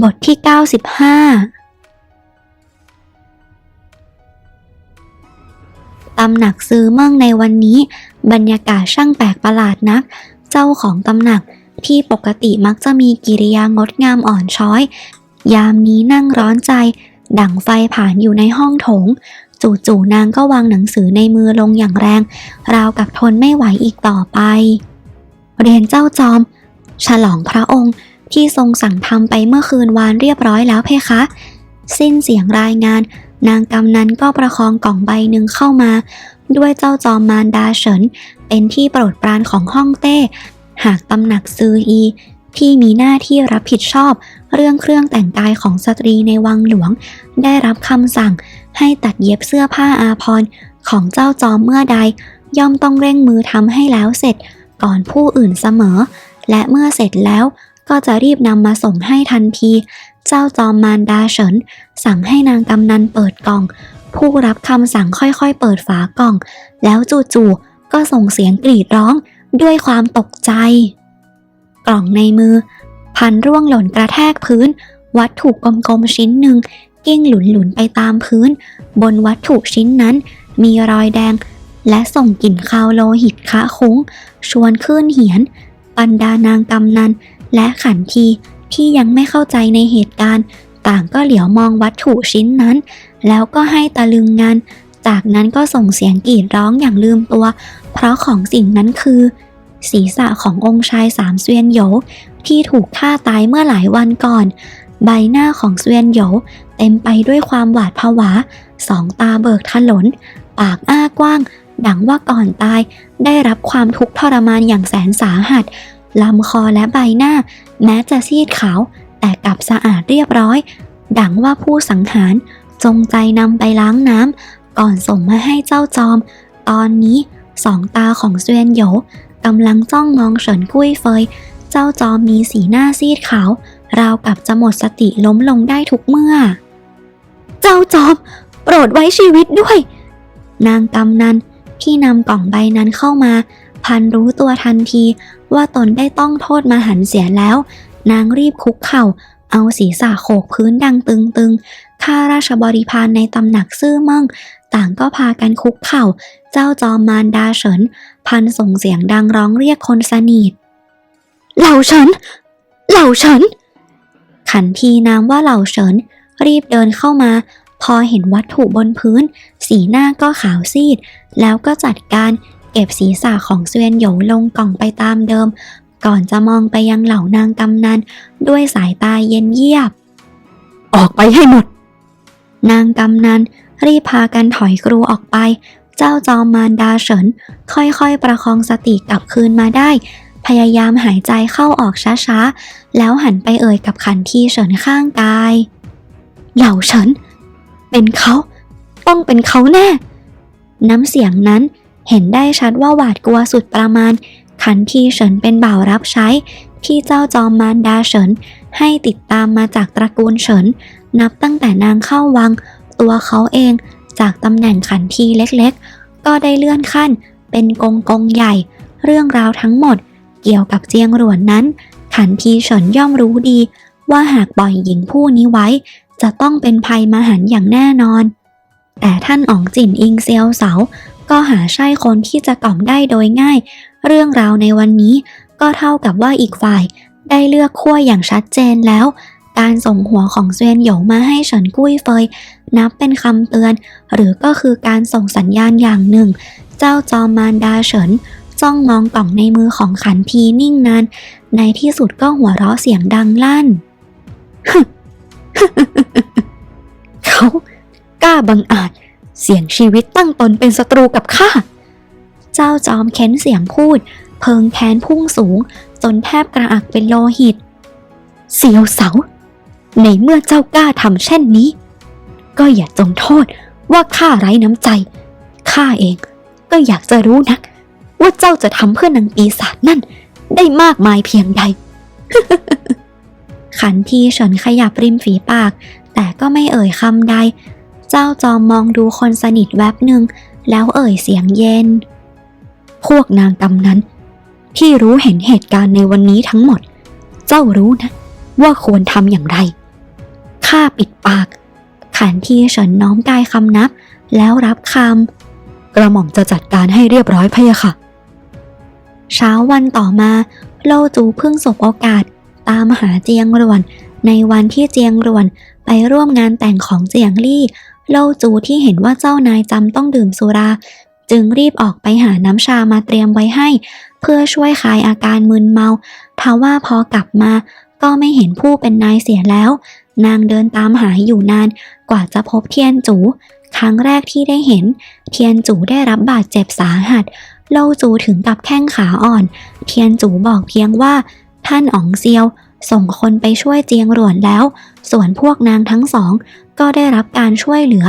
บทที่ 95 ตำหนักซื้อเมืองในวันนี้ บรรยากาศช่างแปลกประหลาดนัก เจ้าของตำหนักที่ปกติมักจะมีกิริยางดงามอ่อนช้อย ยามนี้นั่งร้อนใจ ดั่งไฟผ่านอยู่ในห้องโถง จู่ๆนางก็วางหนังสือในมือลงอย่างแรง ราวกับทนไม่ไหวอีกต่อไป เรียนเจ้าจอม ฉลองพระองค์ ที่ทรงสั่งทำไปเมื่อคืนวานเรียบร้อยแล้วเพคะ สิ้นเสียงรายงาน นางกำนันก็ประคองกล่องใบหนึ่งเข้ามา ด้วยเจ้าจอมมารดาเฉิน เป็นที่โปรดปรานของฮ่องเต้ หากตำหนักซืออีที่มีหน้าที่รับผิดชอบ เรื่องเครื่องแต่งกายของสตรีในวังหลวง ได้รับคำสั่งให้ตัดเย็บเสื้อผ้าอาภรของเจ้าจอมเมื่อใด ย่อมต้องเร่งมือทำให้แล้วเสร็จก่อนผู้อื่นเสมอ และเมื่อเสร็จแล้ว ก็จะรีบนำมาส่งให้ทันที เจ้าจอมมารดาเฉิน สั่งให้นางกำนันเปิดกล่อง ผู้รับคำสั่งค่อยๆเปิดฝากล่อง แล้วจู่ๆก็ส่งเสียงกรีดร้องด้วยความตกใจ กล่องในมือ พันร่วงหล่นกระแทกพื้น วัตถุกลมๆชิ้นหนึ่งกิ้งหลุนๆไปตามพื้น บนวัตถุชิ้นนั้น มีรอยแดง และส่งกลิ่นคาวโลหิตคะคุ้ง ชวนขึ้นเหียนบรรดานางกำนัน และขันทีที่ยังไม่เข้าใจในเหตุการณ์ ต่างก็เหลียวมองวัตถุชิ้นนั้น แล้วก็ให้ตะลึงงานจากนั้นก็ส่งเสียงกรีดร้องอย่างลืมตัว เพราะของสิ่งนั้นคือ ศีรษะขององค์ชายสามเสวียนโหยที่ถูกฆ่าตายเมื่อหลายวันก่อน ใบหน้าของเสวียนโหยเต็มไปด้วยความหวาดผวา สองตาเบิกถลน ปากอ้ากว้าง ดังว่าก่อนตาย ได้รับความทุกข์ทรมานอย่างแสนสาหัส ลำคอและใบหน้า แม้จะซีดขาว แต่กลับสะอาดเรียบร้อย ดังว่าผู้สังหารจงใจนำไปล้างน้ำก่อนส่งมาให้เจ้าจอม ตอนนี้สองตาของเสวียนโหยกำลังจ้องมองเฉินกุ้ยเฟย เจ้าจอมมีสีหน้าซีดขาว ราวกับจะหมดสติล้มลงได้ทุกเมื่อ เจ้าจอม โปรดไว้ชีวิตด้วย นางกำนันที่นำกล่องใบนั้นเข้ามา พันรู้ตัวทันทีว่าตนได้ต้องโทษมาหันเสียแล้ว นางรีบคุกเข่า เอาศีรษะโขกพื้นดังตึงๆ ข้าราชบริพารในตำหนักซื่อมั่ง ต่างก็พากันคุกเข่า เจ้าจอมมารดาเฉิน พันส่งเสียงดังร้องเรียกคนสนิทเหล่าเฉิน เหล่าเฉิน ขันทีนามว่าเหล่าเฉิน รีบเดินเข้ามา พอเห็นวัตถุบนพื้น สีหน้าก็ขาวซีด แล้วก็จัดการ เก็บศีรษะของเซวียนหยงลงกล่องไปตามเดิม ก่อนจะมองไปยังเหล่านางกำนันด้วยสายตาเย็นเยียบ ออกไปให้หมด นางกำนันรีบพากันถอยกรูออกไป เจ้าจอมมารดาเฉิน ค่อยๆประคองสติกลับคืนมาได้ พยายามหายใจเข้าออกช้าๆ แล้วหันไปเอ่ยกับขันทีเฉินข้างกาย เหล่าเฉิน เป็นเขา ต้องเป็นเขาแน่ น้ำเสียงนั้น เห็นได้ชัดว่าหวาดกลัวสุดประมาณ ขันทีเฉินเป็นบ่าวรับใช้ที่เจ้าจอมมารดาเฉิน ให้ติดตามมาจากตระกูลเฉิน นับตั้งแต่นางเข้าวัง ตัวเขาเองจากตำแหน่งขันทีเล็กๆ ก็ได้เลื่อนขั้น เป็นกงกงใหญ่ เรื่องราวทั้งหมด เกี่ยวกับเจียงหรวนนั้น ขันทีเฉินย่อมรู้ดี ว่าหากปล่อยหญิงผู้นี้ไว้ จะต้องเป็นภัยมหันอย่างแน่นอน แต่ท่านอ๋องจินอิงเซียวเสา ก็หาใช่คนที่จะกล่อมได้โดยง่าย เรื่องราวในวันนี้ก็เท่ากับว่าอีกฝ่าย ได้เลือกขั้วอย่างชัดเจนแล้ว การส่งหัวของเซียนหยงมาให้เฉินกุ้ยเฟย นับเป็นคำเตือน หรือก็คือการส่งสัญญาณอย่างหนึ่ง เจ้าจอมมารดาเฉินจ้องมองกล่องในมือของขันทีนิ่งนานในที่สุดก็หัวเราะเสียงดังลั่นเขากล้าบังอาจ เสี่ยงชีวิตตั้งตนเป็นศัตรูกับข้า เจ้าจอมเค้นเสียงพูด เพิงแค้นพุ่งสูง จนแทบกระอักเป็นโลหิต เสียวเสา ในเมื่อเจ้ากล้าทำเช่นนี้ ก็อย่าจงโทษว่าข้าไร้น้ำใจ ข้าเองก็อยากจะรู้นัก ว่าเจ้าจะทำเพื่อนางปีศาจนั่น ได้มากมายเพียงใด ขันทีเฉินขยับริมฝีปาก แต่ก็ไม่เอ่ยคำใด เจ้าจอมมองดูคนสนิทแวบหนึ่ง แล้วเอ่ยเสียงเย็น พวกนางกำนั้น ที่รู้เห็นเหตุการณ์ในวันนี้ทั้งหมด เจ้ารู้นะ ว่าควรทำอย่างไร ข้าปิดปาก ขันทีเฉินน้อมกายคำนับ แล้วรับคำกระหม่อมจะจัดการให้เรียบร้อยพะยะค่ะ เช้าวันต่อมาโลจูเพิ่งสบโอกาสตามหาเจียงรวน ในวันที่เจียงรวนไปร่วมงานแต่งของเจียงลี่ โลจูที่เห็นว่าเจ้านายจำต้องดื่มสุรา จึงรีบออกไปหาน้ำชามาเตรียมไว้ให้ เพื่อช่วยคลายอาการมึนเมาทว่าพอกลับมา ก็ไม่เห็นผู้เป็นนายเสียแล้ว นางเดินตามหาอยู่นาน กว่าจะพบเทียนจู ครั้งแรกที่ได้เห็น เทียนจูได้รับบาดเจ็บสาหัสโลจูถึงกับแข้งขาอ่อน เทียนจูบอกเพียงว่า ท่านอ๋องเซียว ส่งคนไปช่วยเจียงหลวนแล้ว ส่วนพวกนางทั้งสอง ก็ได้รับการช่วยเหลือ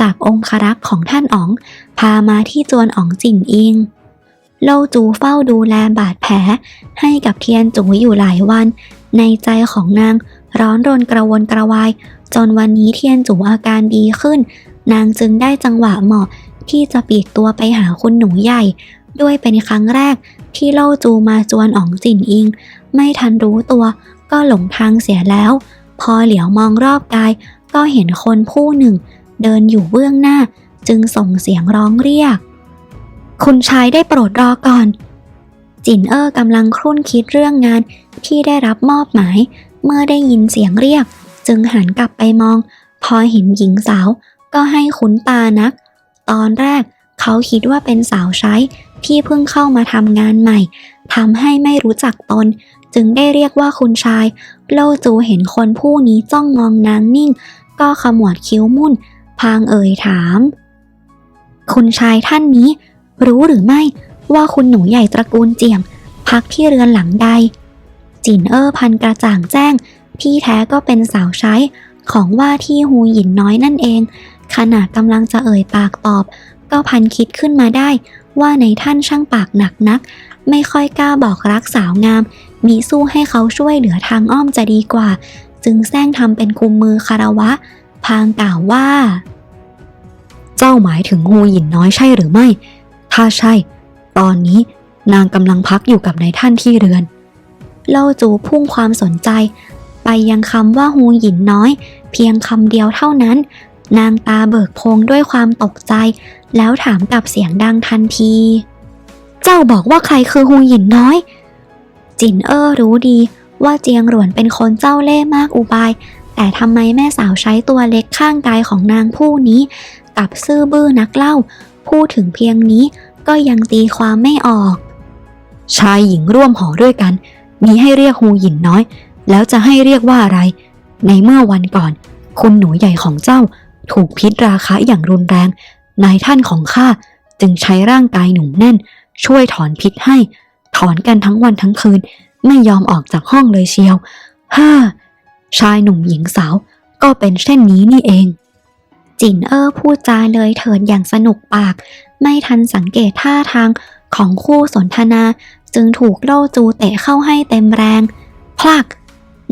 จากองครักษ์ของท่านอ๋อง พามาที่จวนอ๋องจิ่นอิงโลจูเฝ้าดูแลบาดแผล ให้กับเทียนจูอยู่หลายวัน ในใจของนางร้อนรนกระวนกระวาย จนวันนี้เทียนจูอาการดีขึ้น นางจึงได้จังหวะเหมาะที่จะปีกตัวไปหาคุณหนูใหญ่ ด้วยเป็นครั้งแรกที่เล่าจูมาจวนอ๋องจิ่นอิง ไม่ทันรู้ตัว ก็หลงทางเสียแล้ว พอเหลียวมองรอบกาย ก็เห็นคนผู้หนึ่ง เดินอยู่เบื้องหน้า จึงส่งเสียงร้องเรียก คุณชายได้โปรดรอก่อน จินเอ้อกำลังครุ่นคิดเรื่องงานที่ได้รับมอบหมาย เมื่อได้ยินเสียงเรียก จึงหันกลับไปมอง พอเห็นหญิงสาวก็ให้คุ้นตานัก ตอนแรก เขาคิดว่าเป็นสาวใช้ที่เพิ่งเข้ามาทำงานใหม่ทำให้ไม่รู้จักตน จึงได้เรียกว่าคุณชาย โลจูเห็นคนผู้นี้จ้องมองนางนิ่ง ก็ขมวดคิ้วมุ่น พางเอ่ยถาม คุณชายท่านนี้ รู้หรือไม่ว่าคุณหนูใหญ่ตระกูลเจียง พักที่เรือนหลังใด จินเอ้อพันกระจ่างแจ้งที่แท้ก็เป็นสาวใช้ของว่าที่ฮูหยินน้อยนั่นเอง ขณะกำลังจะเอ่ยปากตอบ ก็พันคิดขึ้นมาได้ ว่าในท่านช่างปากหนักนัก ไม่ค่อยกล้าบอกรักสาวงาม มีสู้ให้เขาช่วยเหลือทางอ้อมจะดีกว่า จึงแซงทำเป็นคุมมือคารวะ พางกล่าวว่า เจ้าหมายถึงงูหยินน้อยใช่หรือไม่ ถ้าใช่ ตอนนี้นางกำลังพักอยู่กับนายท่านที่เรือน เล่าจูพุ่งความสนใจ ไปยังคำว่าฮูหยินน้อย เพียงคำเดียวเท่านั้น นางตาเบิกโพงด้วยความตกใจ แล้วถามกับเสียงดังทันที เจ้าบอกว่าใครคือฮูหยินน้อย จินเอ้อรู้ดีว่าเจียงหลวนเป็นคนเจ้าเล่ห์มากอุบาย แต่ทำไมแม่สาวใช้ตัวเล็กข้างกายของนางผู้นี้ กับซื่อบื้อนักเล่า พูดถึงเพียงนี้ก็ยังตีความไม่ออก ชายหญิงร่วมหอด้วยกัน มีให้เรียกฮูหยินน้อย แล้วจะให้เรียกว่าอะไร ในเมื่อวันก่อน คุณหนูใหญ่ของเจ้า ถูกพิษราคะอย่างรุนแรง นายท่านของข้าจึงใช้ร่างกายหนุ่มแน่น ช่วยถอนพิษให้ ถอนกันทั้งวันทั้งคืน ไม่ยอมออกจากห้องเลยเชียวฮ่าชายหนุ่มหญิงสาว ก็เป็นเช่นนี้นี่เอง จินเออพูดจาเลยเถิดอย่างสนุกปาก ไม่ทันสังเกตท่าทางของคู่สนทนา จึงถูกโลจูเตะเข้าให้เต็มแรง พลัก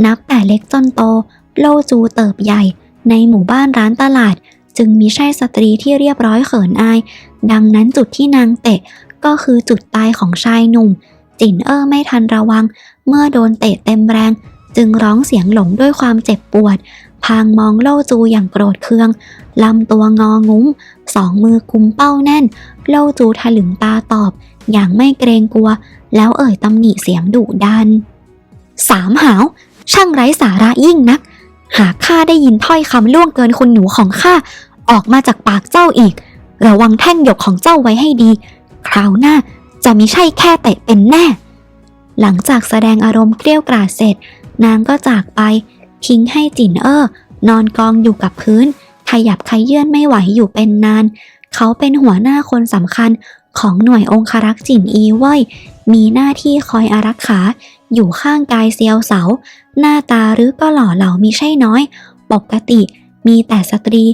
นับแต่เล็กจนโต โลจูเติบใหญ่ ในหมู่บ้านร้านตลาด จึงมีใช่สตรีที่เรียบร้อยเขินอาย ดังนั้นจุดที่นางเตะก็คือจุดตายของชายหนุ่ม จินเอ้อไม่ทันระวัง เมื่อโดนเตะเต็มแรง จึงร้องเสียงหลงด้วยความเจ็บปวด พางมองโล่จูอย่างโกรธเคืองลำตัวงองุ้ม สองมือกุมเป้าแน่นโล่จูถลึงตาตอบ อย่างไม่เกรงกลัว แล้วเอ่ยตำหนิเสียงดุดันสามหาว ช่างไร้สาระยิ่งนัก หากข้าได้ยินถ้อยคำล่วงเกินคุณหนูของข้าออกมาจากปากเจ้าอีก ระวังแท่งหยกของเจ้าไว้ให้ดี คราวหน้าจะมิใช่แค่เตะเป็นแน่ หลังจากแสดงอารมณ์เกลี้ยวกราดเสร็จ นางก็จากไป ทิ้งให้จินเอ้อนอนกองอยู่กับพื้น ขยับขยื่นไม่ไหวอยู่เป็นนาน เขาเป็นหัวหน้าคนสำคัญของหน่วยองครักษ์จินอีเว่ยมีหน้าที่คอยอารักขา อยู่ข้างกายเซียวเสา หน้าตาหรือก็หล่อเหลามีใช่น้อย ปกติมีแต่สตรี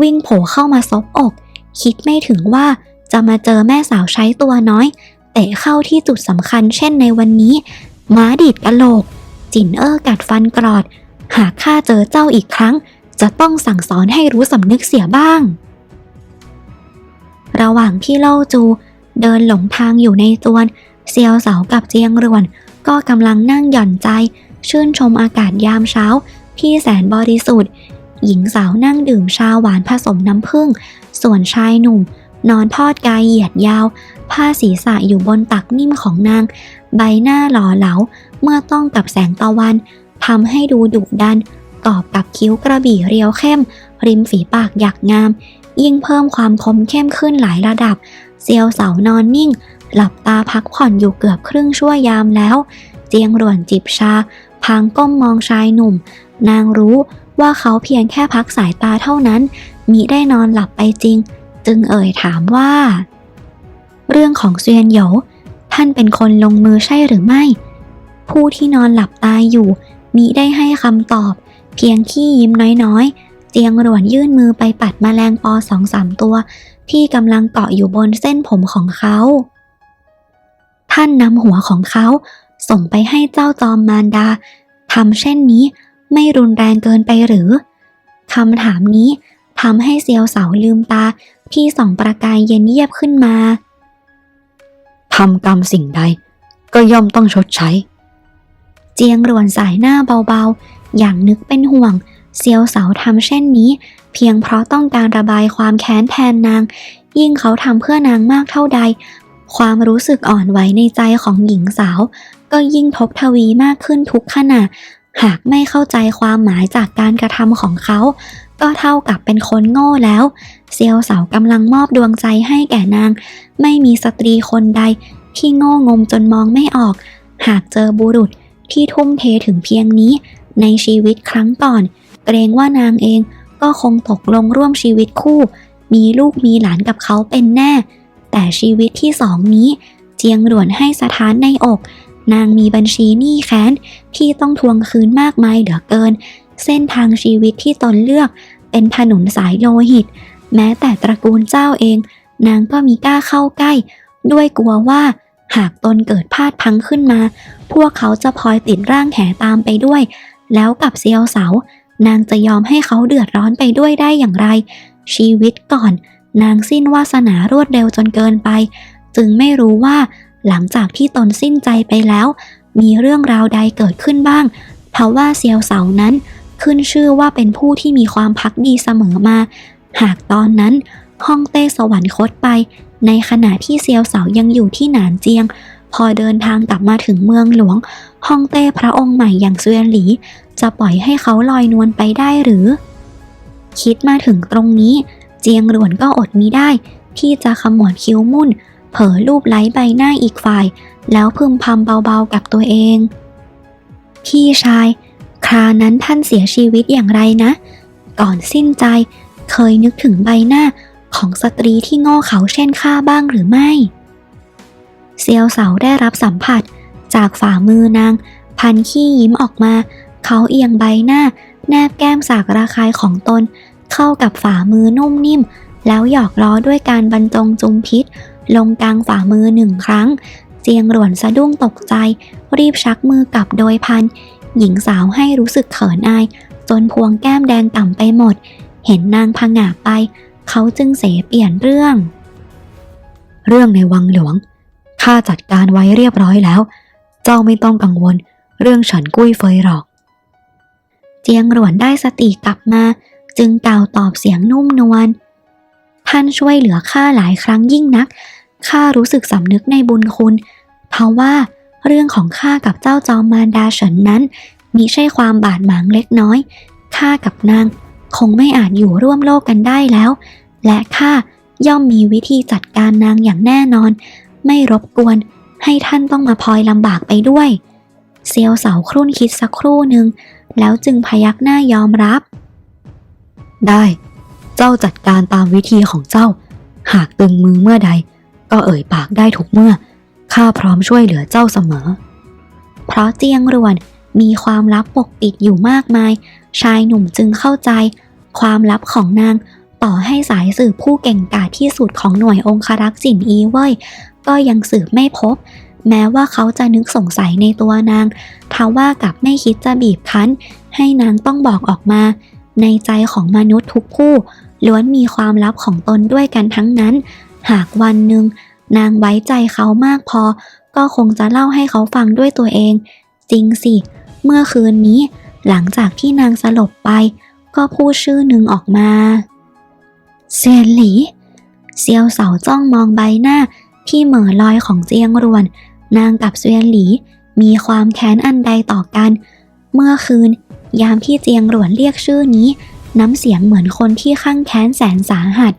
วิ่งโผล่เข้ามาซบอก คิดไม่ถึงว่าจะมาเจอแม่สาวใช้ตัวน้อย เตะเข้าที่จุดสำคัญเช่นในวันนี้ ม้าดีดกะโหลก จินเอ้อกัดฟันกรอด หากข้าเจอเจ้าอีกครั้ง จะต้องสั่งสอนให้รู้สำนึกเสียบ้าง ระหว่างที่เล่าจูเดินหลงทางอยู่ในจวน เซียวเสากับเจียงรวน ก็กำลังนั่งหย่อนใจ ชื่นชมอากาศยามเช้าที่แสนบริสุทธิ์ หญิงสาวนั่งดื่มชาหวานผสมน้ำผึ้ง ส่วนชายหนุ่ม นอนทอดกายเหยียดยาว ผ้าศีรษะอยู่บนตักนิ่มของนาง ใบหน้าหล่อเหลา เมื่อต้องกับแสงตะวันทำให้ดูดุดันกอบกับคิ้วกระบี่เรียวเข้ม ริมฝีปากหยักงาม ยิ่งเพิ่มความคมเข้มขึ้นหลายระดับ เซียวเสานอนนิ่ง หลับตาพักผ่อนอยู่เกือบครึ่งชั่วยามแล้ว เจียงหลวนจิบชา พางก้มมองชายหนุ่ม นางรู้ว่าเขาเพียงแค่พักสายตาเท่านั้น มิได้นอนหลับไปจริง จึงเอ่ยถามว่า เรื่องของเซียนโหยท่านเป็นคนลงมือใช่หรือไม่ ผู้ที่นอนหลับตายอยู่มิได้ให้คำตอบ เพียงขี้ยิ้มน้อยๆ เจียงหลวนยื่นมือไปปัดแมลงปอสองสามตัว ที่กำลังเกาะอยู่บนเส้นผมของเขา ท่านนำหัวของเขา ส่งไปให้เจ้าจอมมารดาทำเช่นนี้ไม่รุนแรงเกินไปหรือคำถามนี้ทำให้เซียวเสาลืมตาที่ส่องประกายเย็นเยียบขึ้นมาทำกรรมสิ่งใด ก็ย่อมต้องชดใช้ เจียงรวนสายหน้าเบาๆ อย่างนึกเป็นห่วง เซียวเสาทำเช่นนี้ เพียงเพราะต้องการระบายความแค้นแทนนาง ยิ่งเขาทำเพื่อนางมากเท่าใด ความรู้สึกอ่อนไหวในใจของหญิงสาว ก็ยิ่งทบทวีมากขึ้นทุกขณะ หากไม่เข้าใจความหมายจากการกระทำของเขา ก็เท่ากับเป็นคนโง่แล้ว เซียวเสากำลังมอบดวงใจให้แก่นาง ไม่มีสตรีคนใด ที่โง่งมจนมองไม่ออก หากเจอบุรุษที่ทุ่มเทถึงเพียงนี้ ในชีวิตครั้งก่อน เกรงว่านางเองก็คงตกลงร่วมชีวิตคู่ มีลูกมีหลานกับเขาเป็นแน่ แต่ชีวิตที่สองนี้ เจียงหลวนให้สถานในอก นางมีบัญชีหนี้แค้นที่ต้องทวงคืนมากมายเหลือเกิน เส้นทางชีวิตที่ตนเลือกเป็นถนนสายโลหิต แม้แต่ตระกูลเจ้าเอง นางก็มีกล้าเข้าใกล้ ด้วยกลัวว่า หากตนเกิดพลาดพังขึ้นมา พวกเขาจะพลอยติดร่างแห่ตามไปด้วย แล้วกับเซียวเสา นางจะยอมให้เขาเดือดร้อนไปด้วยได้อย่างไร ชีวิตก่อน นางสิ้นวาสนารวดเร็วจนเกินไป จึงไม่รู้ว่า หลังจากที่ตนสิ้นใจไปแล้ว มีเรื่องราวใดเกิดขึ้นบ้าง เพราะว่าเซียวเสานั้น ขึ้นชื่อว่าเป็นผู้ที่มีความพักดีเสมอมา หากตอนนั้นฮ่องเต้สวรรคตไป ในขณะที่เซียวเสายังอยู่ที่หนานเจียง พอเดินทางกลับมาถึงเมืองหลวงฮ่องเต้พระองค์ใหม่อย่างเซวียนหลี จะปล่อยให้เขาลอยนวลไปได้หรือ คิดมาถึงตรงนี้ เจียงหลวนก็อดมิได้ ที่จะขมวดคิ้วมุ่น เผลอรูปไล้ใบหน้าอีกฝ่าย แล้วพึมพำเบาๆกับตัวเอง พี่ชาย ครานั้นท่านเสียชีวิตอย่างไรนะ ก่อนสิ้นใจ เคยนึกถึงใบหน้าของสตรีที่โง่เขาเช่นข้าบ้างหรือไม่ เซียวเสาได้รับสัมผัส จากฝ่ามือนาง พันขี้ยิ้มออกมา เขาเอียงใบหน้า แนบแก้มสากระคายของตน เข้ากับฝ่ามือนุ่มนิ่ม แล้วหยอกล้อด้วยการบรรจงจุมพิษ ลงกลางฝ่ามือหนึ่งครั้ง เจียงหลวนสะดุ้งตกใจ รีบชักมือกลับโดยพัน หญิงสาวให้รู้สึกเขินอาย จนพวงแก้มแดงต่ำไปหมด เห็นนางพังงาไป เขาจึงเสเปลี่ยนเรื่อง เรื่องในวังหลวงข้าจัดการไว้เรียบร้อยแล้ว เจ้าไม่ต้องกังวล เรื่องฉันกุ้ยเฟยหรอก เจียงหลวนได้สติกลับมา จึงกล่าวตอบเสียงนุ่มนวลท่านช่วยเหลือข้าหลายครั้งยิ่งนัก ข้ารู้สึกสำนึกในบุญคุณ เพราะว่าเรื่องของข้ากับเจ้าจอมมารดาเฉินนั้นมิใช่ความบาดหมางเล็กน้อยข้ากับนาง คงไม่อาจอยู่ร่วมโลกกันได้แล้ว และข้าย่อมมีวิธีจัดการนางอย่างแน่นอน ไม่รบกวนให้ท่านต้องมาพลอยลำบากไปด้วย เซียวเสาครุ่นคิดสักครู่หนึ่งแล้วจึงพยักหน้ายอมรับ ได้ เจ้าจัดการตามวิธีของเจ้า หากตึงมือเมื่อใด ก็เอ่ยปากได้ทุกเมื่อ ข้าพร้อมช่วยเหลือเจ้าเสมอ เพราะเจียงรวนมีความลับปกปิดอยู่มากมาย ชายหนุ่มจึงเข้าใจ ความลับของนางต่อให้สายสืบผู้เก่งกาจที่สุดของหน่วยองครักษ์จินอีเว่ยก็ยังสืบไม่พบ แม้ว่าเขาจะนึกสงสัยในตัวนางทว่ากับไม่คิดจะบีบคั้น ให้นางต้องบอกออกมา ในใจของมนุษย์ทุกผู้ล้วนมีความลับของตนด้วยกันทั้งนั้น หากวันหนึ่งนางไว้ใจเขามากพอ ก็คงจะเล่าให้เขาฟังด้วยตัวเอง จริงสิ เมื่อคืนนี้ หลังจากที่นางสลบไป ก็พูดชื่อหนึ่งออกมาเซียนหลีเซียวเสาจ้องมองใบหน้าที่เหม่อลอยของเจียงรวน นางกับเซียนหลีมีความแค้นอันใดต่อกัน เมื่อคืน ยามที่เจียงรวนเรียกชื่อนี้ น้ำเสียงเหมือนคนที่ข้างแค้นแสนสาหัส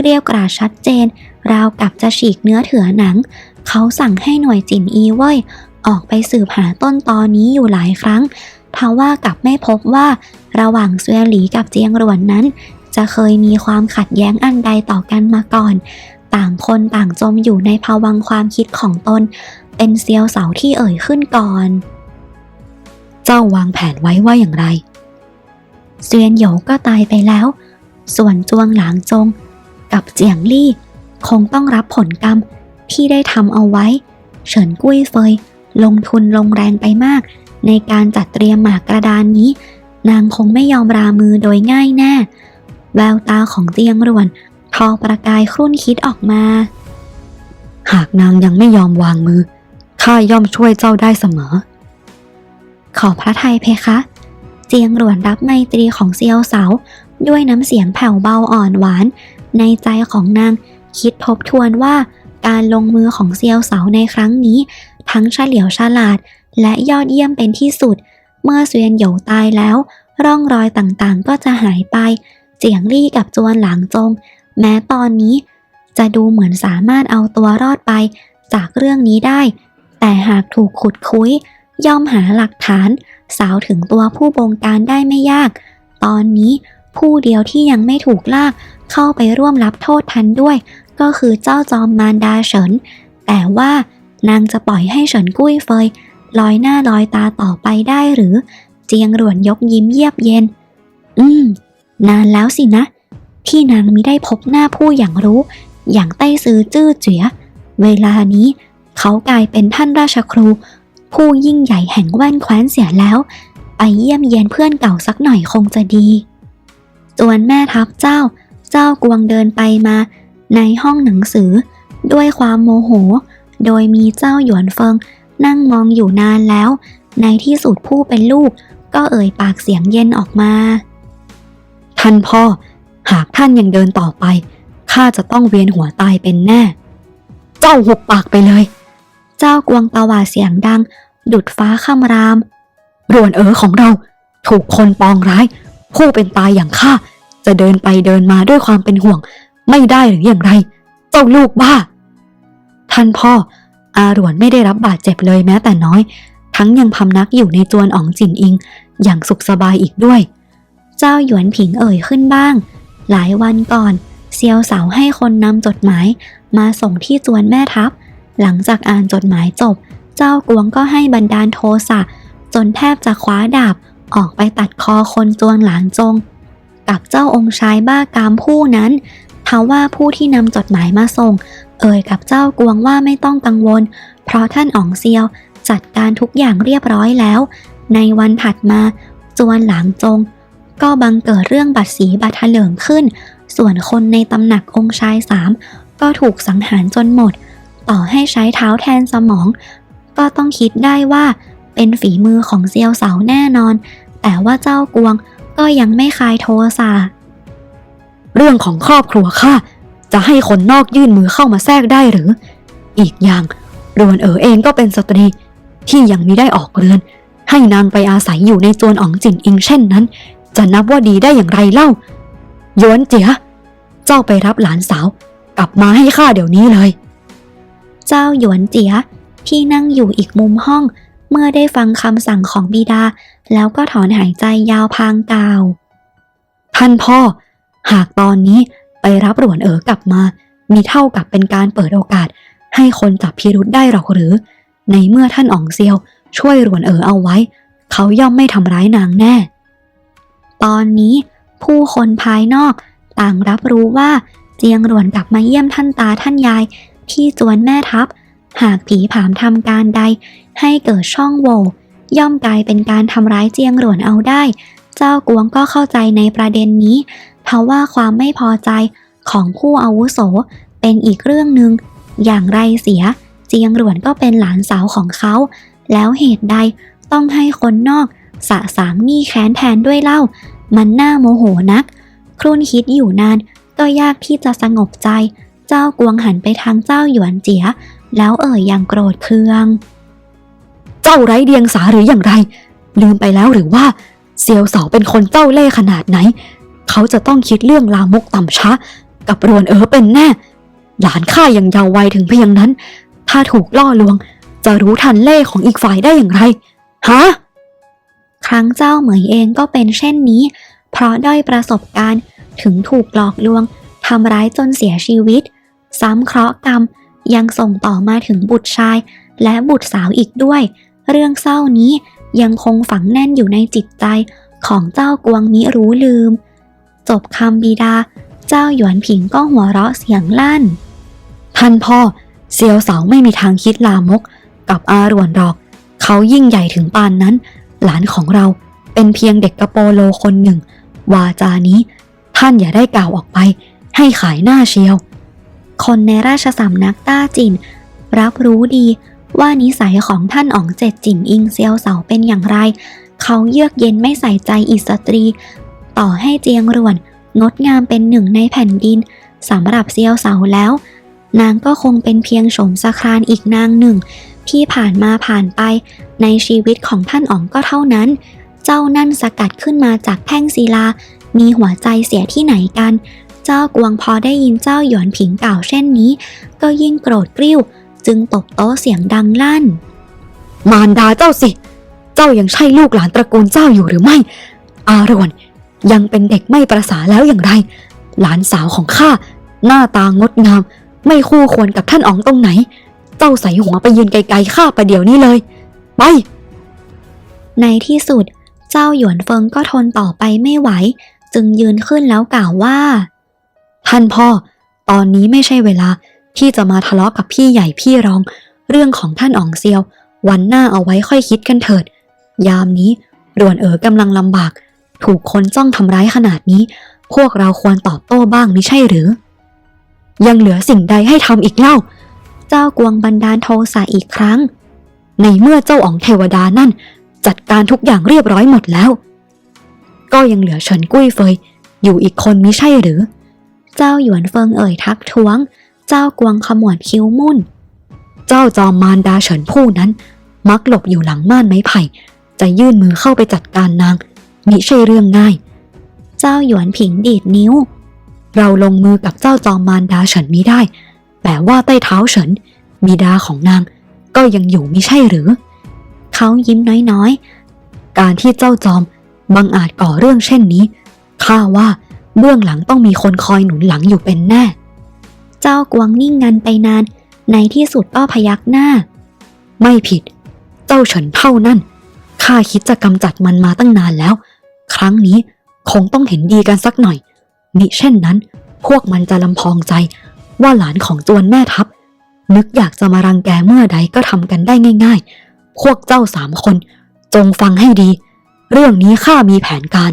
เรียวกราชัดเจน ราวกับจะฉีกเนื้อเถือหนัง เขาสั่งให้หน่วยจินอีเว่ยออกไปสืบหาต้นตอนนี้อยู่หลายครั้งทว่ากับไม่พบว่าระหว่างเซียหลีกับเจียงรวนนั้น จะเคยมีความขัดแย้งอันใดต่อกันมาก่อน ต่างคนต่างจมอยู่ในภวังความคิดของตน เป็นเซียวเสาที่เอ่ยขึ้นก่อน เจ้าวางแผนไว้ว่าอย่างไรเซียนหยก็ตายไปแล้ว ส่วนจวงหลางจง กับเจียงลี่ คงต้องรับผลกรรมที่ได้ทำเอาไว้ เฉินกุ้ยเฟย ลงทุนลงแรงไปมาก ในการจัดเตรียมหมากกระดานนี้ นางคงไม่ยอมรามือโดยง่ายแน่ แววตาของเจียงรวน ทอประกายครุ่นคิดออกมา หากนางยังไม่ยอมวางมือ ข้าย่อมช่วยเจ้าได้เสมอ ขอพระไทยเพคะ เจียงหลวนรับไมตรีของเซียวเสา ด้วยน้ำเสียงแผ่วเบาอ่อนหวาน ในใจของนาง คิดทบทวนว่าการลงมือของเซียวเสาในครั้งนี้ ทั้งเฉลียวฉลาด และยอดเยี่ยมเป็นที่สุด เมื่อเซียนโหยวตายแล้ว ร่องรอยต่างๆ ก็จะหายไป เจียงลี่กับจวนหลางจง แม้ตอนนี้ จะดูเหมือนสามารถเอาตัวรอดไป จากเรื่องนี้ได้ แต่หากถูกขุดคุย ย่อมหาหลักฐาน สาวถึงตัวผู้บงการได้ไม่ยาก ตอนนี้ ผู้เดียวที่ยังไม่ถูกลากเข้าไปร่วมรับโทษทันด้วย ก็คือเจ้าจอมมารดาเฉิน แต่ว่านางจะปล่อยให้เฉินกุ้ยเฟยลอยหน้าลอยตาต่อไปได้หรือ เจียงหลวนยกยิ้มเยียบเย็น อืม นานแล้วสินะ ที่นางมิได้พบหน้าผู้อย่างรู้ อย่างใต้ซื้อจื้อเจียเวลานี้ เขากลายเป็นท่านราชครู ผู้ยิ่งใหญ่แห่งแว่นแคว้นเสียแล้ว ไปเยี่ยมเยียนเพื่อนเก่าสักหน่อยคงจะดี ส่วนแม่ทัพเจ้า เจ้ากวงเดินไปมา ในห้องหนังสือ ด้วยความโมโห โดยมีเจ้าหยวนเฟิง นั่งมองอยู่นานแล้ว ในที่สุดผู้เป็นลูก ก็เอ่ยปากเสียงเย็นออกมา ท่านพ่อ หากท่านยังเดินต่อไป ข้าจะต้องเวียนหัวตายเป็นแน่ เจ้าหุบปากไปเลย เจ้ากวงตวาเสียงดัง ดุดฟ้าคำรามรวนเอ๋อของเรา ถูกคนปองร้าย ผู้เป็นตายอย่างข้าจะเดินไปเดินมาด้วยความเป็นห่วง ไม่ได้หรืออย่างไรเจ้าลูกบ้า ท่านพ่อ อาหลวนไม่ได้รับบาดเจ็บเลยแม้แต่น้อย ทั้งยังพำนักอยู่ในจวนอ๋องจินอิง อย่างสุขสบายอีกด้วย เจ้าหยวนผิงเอ่ยขึ้นบ้าง หลายวันก่อนเซียวสาวให้คนนำจดหมาย มาส่งที่จวนแม่ทัพ หลังจากอ่านจดหมายจบ เจ้ากวงก็ให้บันดาลโทสะจนแทบจะคว้าดาบ ออกไปตัดคอคนจวงหลางจง กับเจ้าองค์ชายบ้ากามผู้นั้นทว่าผู้ที่นำจดหมายมาส่ง เอ่ยกับเจ้ากวงว่าไม่ต้องกังวล เพราะท่านอ๋องเซียวจัดการทุกอย่างเรียบร้อยแล้ว ในวันถัดมาจวนหลางจง ก็บังเกิดเรื่องบัตรสีบัตรเถลิงขึ้น ส่วนคนในตำหนักองค์ชายสามก็ถูกสังหารจนหมด ต่อให้ใช้เท้าแทนสมอง ก็ต้องคิดได้ว่า เป็นฝีมือของเซียวเสาแน่นอน แต่ว่าเจ้ากวงก็ยังไม่คลายโทสะเรื่องของครอบครัวข้าจะให้คนนอกยื่นมือเข้ามาแทรกได้หรือ อีกอย่างรวนเอ๋อเองก็เป็นสตรีที่ยังมิได้ออกเรือน ให้นางไปอาศัยอยู่ในจวนอ๋องจินอิงเช่นนั้น จะนับว่าดีได้อย่างไรเล่าหยวนเจียเจ้าไปรับหลานสาว กลับมาให้ข้าเดี๋ยวนี้เลย เจ้าหยวนเจียที่นั่งอยู่อีกมุมห้อง เมื่อได้ฟังคำสั่งของบิดา แล้วก็ถอนหายใจยาวพางกาว ท่านพ่อ หากตอนนี้ไปรับหลวนเอ๋อกลับมา มีเท่ากับเป็นการเปิดโอกาส ให้คนจับพิรุษได้หรอกหรือ ในเมื่อท่านอ๋องเซียว ช่วยหลวนเอ๋อเอาไว้ เขาย่อมไม่ทำร้ายนางแน่ ตอนนี้ผู้คนภายนอกต่างรับรู้ว่าเจียงหลวนกลับมาเยี่ยมท่านตาท่านยาย ที่จวนแม่ทัพ หากผีผามทำการใด ให้เกิดช่องโหว่ย่อมกลายเป็นการทำร้ายเจียงหลวนเอาได้ เจ้ากวงก็เข้าใจในประเด็นนี้ เพราะว่าความไม่พอใจของผู้อาวุโสเป็นอีกเรื่องหนึ่งอย่างไรเสีย เจียงหลวนก็เป็นหลานสาวของเขา แล้วเหตุใดต้องให้คนนอก สะสางหนี้แค้นแทนด้วยเล่า มันน่าโมโหนัก ครุ่นคิดอยู่นานก็ยากที่จะสงบใจ เจ้ากวงหันไปทางเจ้าหยวนเจีย แล้วเอ่ยอย่างโกรธเคือง เจ้าไร้เดียงสาหรืออย่างไร ลืมไปแล้วหรือว่าเซียวเสาเป็นคนเจ้าเล่ห์ขนาดไหน เขาจะต้องคิดเรื่องลามกต่ำช้า กับรวนเอ๋อเป็นแน่ หลานข้ายังเยาว์วัยถึงเพียงนั้น ถ้าถูกล่อลวง จะรู้ทันเล่ห์ของอีกฝ่ายได้อย่างไรฮะครั้งเจ้าเหมยเองก็เป็นเช่นนี้ เพราะด้อยประสบการณ์ถึงถูกหลอกลวงทำร้ายจนเสียชีวิต ซ้ำเคราะห์กรรม ยังส่งต่อมาถึงบุตรชาย และบุตรสาวอีกด้วย เรื่องเศร้านี้ยังคงฝังแน่นอยู่ในจิตใจของเจ้ากวงมิรู้ลืม จบคำบิดา เจ้าหยวนผิงก็หัวเราะเสียงลั่น ท่านพ่อเซียวเสาไม่มีทางคิดลามก กับอารวนหรอก เขายิ่งใหญ่ถึงปานนั้น หลานของเราเป็นเพียงเด็กกระโปโลคนหนึ่ง วาจานี้ ท่านอย่าได้กล่าวออกไป ให้ขายหน้าเชียว คนในราชสำนักต้าจิน รับรู้ดีว่านิสัยของท่านอ๋องเจ็ดจิมอิงเซียวเสาเป็นอย่างไร เขาเยือกเย็นไม่ใส่ใจอิสตรี ต่อให้เจียงรวน งดงามเป็นหนึ่งในแผ่นดินสำหรับเซียวเสาแล้ว นางก็คงเป็นเพียงโฉมสครานอีกนางหนึ่ง ที่ผ่านมาผ่านไป ในชีวิตของท่านอ๋องก็เท่านั้น เจ้านั่นสกัดขึ้นมาจากแท่งศิลา มีหัวใจเสียที่ไหนกัน เจ้ากวงพอได้ยินเจ้าหยวนผิงกล่าวเช่นนี้ ก็ยิ่งโกรธกริ้ว จึงตบโต๊ะเสียงดังลั่น มารดาเจ้าสิ เจ้ายังใช่ลูกหลานตระกูลเจ้าอยู่หรือไม่ อารวนยังเป็นเด็กไม่ประสาแล้วอย่างไร หลานสาวของข้าหน้าตางดงาม ไม่คู่ควรกับท่านอ๋องตรงไหน เจ้าใส่หัวไปยืนไกลๆข้าประเดี๋ยวนี้เลย ไป ในที่สุด เจ้าหยวนเฟิงก็ทนต่อไปไม่ไหว จึงยืนขึ้นแล้วกล่าวว่า ท่านพ่อ ตอนนี้ไม่ใช่เวลาที่จะมาทะเลาะกับพี่ใหญ่พี่รอง เรื่องของท่านอ๋องเซียว วันหน้าเอาไว้ค่อยคิดกันเถิด ยามนี้รวนเอ๋อกำลังลำบาก ถูกคนจ้องทำร้ายขนาดนี้ พวกเราควรตอบโต้บ้างไม่ใช่หรือ ยังเหลือสิ่งใดให้ทำอีกเล่า เจ้ากวงบันดาลโทสะอีกครั้ง ในเมื่อเจ้าอ๋องเทวดานั่น จัดการทุกอย่างเรียบร้อยหมดแล้ว ก็ยังเหลือเฉินกุ้ยเฟยอยู่อีกคนมิใช่หรือ เจ้าหยวนเฟิงเอ่ยทักท้วง เจ้ากวงขมวดคิ้วมุ่น เจ้าจอมมารดาเฉินผู้นั้น มักหลบอยู่หลังม่านไม้ไผ่ จะยื่นมือเข้าไปจัดการนางมิใช่เรื่องง่าย เจ้าหยวนผิงดีดนิ้ว เราลงมือกับเจ้าจอมมารดาเฉินมิได้ แต่ว่าใต้เท้าเฉินบิดาของนาง ก็ยังอยู่มิใช่หรือ เขายิ้มน้อยๆ การที่เจ้าจอมบังอาจก่อเรื่องเช่นนี้ข้าว่า เบื้องหลังต้องมีคนคอยหนุนหลังอยู่เป็นแน่ เจ้ากวงนิ่งงันไปนาน ในที่สุดก็พยักหน้า ไม่ผิด เจ้าเฉินเท่านั่นข้าคิดจะกำจัดมันมาตั้งนานแล้ว ครั้งนี้คงต้องเห็นดีกันสักหน่อย มิเช่นนั้น พวกมันจะลำพองใจ ว่าหลานของจวนแม่ทัพ นึกอยากจะมารังแกเมื่อใดก็ทำกันได้ง่าย ๆ พวกเจ้าสามคน จงฟังให้ดี เรื่องนี้ข้ามีแผนการ